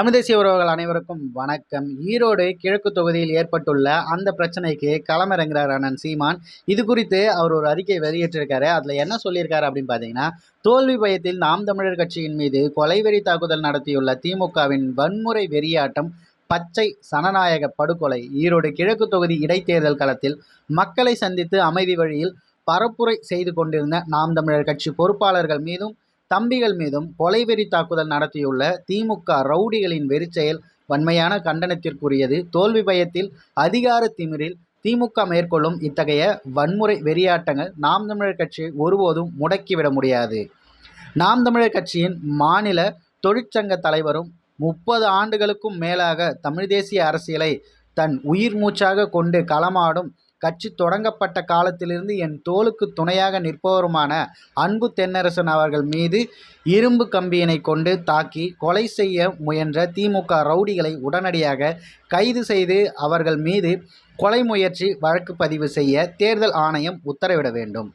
தமிழ் தேசிய உறவுகள் அனைவருக்கும் வணக்கம். ஈரோடு கிழக்கு தொகுதியில் ஏற்பட்டுள்ள அந்த பிரச்சனைக்கு களமிறங்குறார் அண்ணன் சீமான். இது குறித்து அவர் ஒரு அறிக்கை வெளியிட்டிருக்காரு. அதில் என்ன சொல்லியிருக்காரு அப்படின்னு பார்த்தீங்கன்னா தோல்வி பயத்தில் நாம் தமிழர் கட்சியின் மீது கொலைவெறி தாக்குதல் நடத்தியுள்ள திமுகவின் வன்முறை வெறியாட்டம் பச்சை சனநாயக படுகொலை. ஈரோடு கிழக்கு தொகுதி இடைத்தேர்தல் களத்தில் மக்களை சந்தித்து அமைதி வழியில் பரப்புரை செய்து கொண்டிருந்த நாம் தமிழர் கட்சி பொறுப்பாளர்கள் மீதும் தம்பிகள் மீதும் கொலைவெறி தாக்குதல் நடத்தியுள்ள திமுக ரவுடிகளின் வெறிச்செயல் வன்மையான கண்டனத்திற்குரியது. தோல்வி பயத்தில் அதிகார திமிரில் திமுக மேற்கொள்ளும் இத்தகைய வன்முறை வெறியாட்டங்கள் நாம் தமிழர் கட்சியை ஒருபோதும் முடக்கிவிட முடியாது. நாம் தமிழர் கட்சியின் மாநில தொழிற்சங்க தலைவரும் முப்பது ஆண்டுகளுக்கும் மேலாக தமிழ் தேசிய அரசியலை தன் உயிர் மூச்சாக கொண்டு களமாடும் கட்சி தொடங்கப்பட்ட காலத்திலிருந்து என் தோளுக்கு துணையாக நிற்பவருமான அன்பு தென்னரசன் அவர்கள் மீது இரும்பு கம்பியினை கொண்டு தாக்கி கொலை செய்ய முயன்ற திமுக ரவுடிகளை உடனடியாக கைது செய்து அவர்கள் மீது கொலை முயற்சி வழக்கு பதிவு செய்ய தேர்தல் ஆணையம் உத்தரவிட வேண்டும்.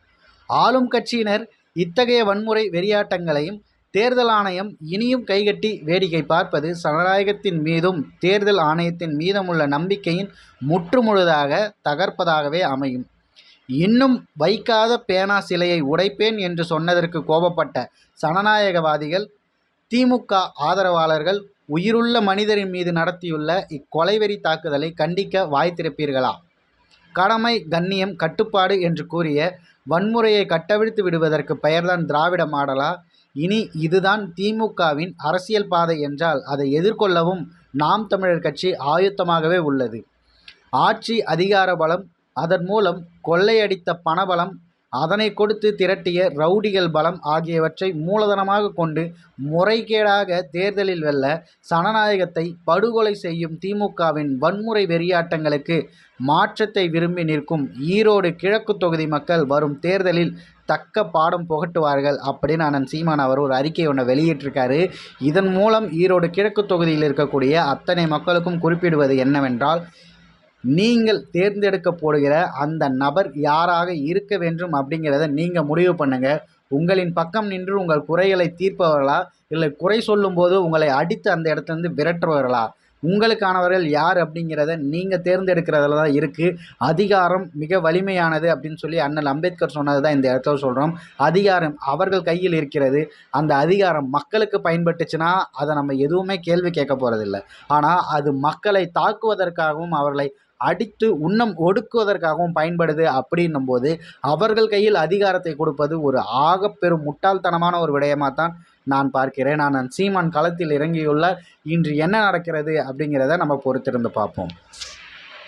ஆளும் கட்சியினர் இத்தகைய வன்முறை வெறியாட்டங்களையும் தேர்தல் ஆணையம் இனியும் கைகட்டி வேடிக்கை பார்ப்பது சனநாயகத்தின் மீதும் தேர்தல் ஆணையத்தின் மீதமுள்ள நம்பிக்கையின் முற்றுமுழுதாக தகர்ப்பதாகவே அமையும். இன்னும் வைக்காத பேனா சிலையை உடைப்பேன் என்று சொன்னதற்கு கோபப்பட்ட சனநாயகவாதிகள் திமுக ஆதரவாளர்கள் உயிருள்ள மனிதரின் மீது நடத்தியுள்ள இக்கொலைவெறி தாக்குதலை கண்டிக்க வாய்த்திருப்பீர்களா? கடமை கண்ணியம் கட்டுப்பாடு என்று கூறிய வன்முறையை கட்டவிழ்த்து விடுவதற்கு பெயர்தான் திராவிட மாடலா? இனி இதுதான் திமுகவின் அரசியல் பாதை என்றால் அதை எதிர்கொள்ளவும் நாம் தமிழர் கட்சி ஆயுத்தமாகவே உள்ளது. ஆட்சி அதிகார பலம் அதன் மூலம் கொள்ளையடித்த பணபலம் அதனை கொடுத்து திரட்டிய ரவுடிகள் பலம் ஆகியவற்றை மூலதனமாக கொண்டு முறைகேடாக தேர்தலில் வெல்ல சனநாயகத்தை படுகொலை செய்யும் திமுகவின் வன்முறை வெறியாட்டங்களுக்கு மாற்றத்தை விரும்பி நிற்கும் ஈரோடு கிழக்கு தொகுதி மக்கள் வரும் தேர்தலில் தக்க பாடம் புகட்டுவார்கள் அப்படின்னு அண்ணன் சீமான் அவர் ஒரு அறிக்கை ஒன்று வெளியிட்டிருக்காரு. இதன் மூலம் ஈரோடு கிழக்கு தொகுதியில் இருக்கக்கூடிய அத்தனை மக்களுக்கும் குறிப்பிடுவது என்னவென்றால் நீங்கள் தேர்ந்தெடுக்க போடுகிற அந்த நபர் யாராக இருக்க வேண்டும் அப்படிங்கிறத நீங்கள் முடிவு பண்ணுங்கள் உங்களின் பக்கம் நின்று உங்கள் குறைகளை தீர்ப்பவர்களா? இல்லை குறை சொல்லும்போது உங்களை அடித்து அந்த இடத்துலேருந்து விரட்டுபவர்களா? உங்களுக்கானவர்கள் யார் அப்படிங்கிறத நீங்கள் தேர்ந்தெடுக்கிறதுல தான் இருக்குது அதிகாரம் மிக வலிமையானது அப்படின்னு சொல்லி அண்ணல் அம்பேத்கர் சொன்னது தான் இந்த இடத்துல சொல்கிறோம் அதிகாரம் அவர்கள் கையில் இருக்கிறது. அந்த அதிகாரம் மக்களுக்கு பயன்பட்டுச்சுன்னா அதை நம்ம எதுவுமே கேள்வி கேட்க போகிறதில்ல ஆனால் அது மக்களை தாக்குவதற்காகவும் அவர்களை அடித்து உண்ணம் ஒடுக்குவதற்காகவும் பயன்படுது அப்படின்னும் போது அவர்கள் கையில் அதிகாரத்தை கொடுப்பது ஒரு ஆகப்பெரும் முட்டாள்தனமான ஒரு விடயமாக தான் நான் பார்க்கிறேன். நான் சீமான் களத்தில் இறங்கியுள்ள இன்று என்ன நடக்கிறது அப்படிங்கிறத நம்ம பொறுத்திருந்து பார்ப்போம்.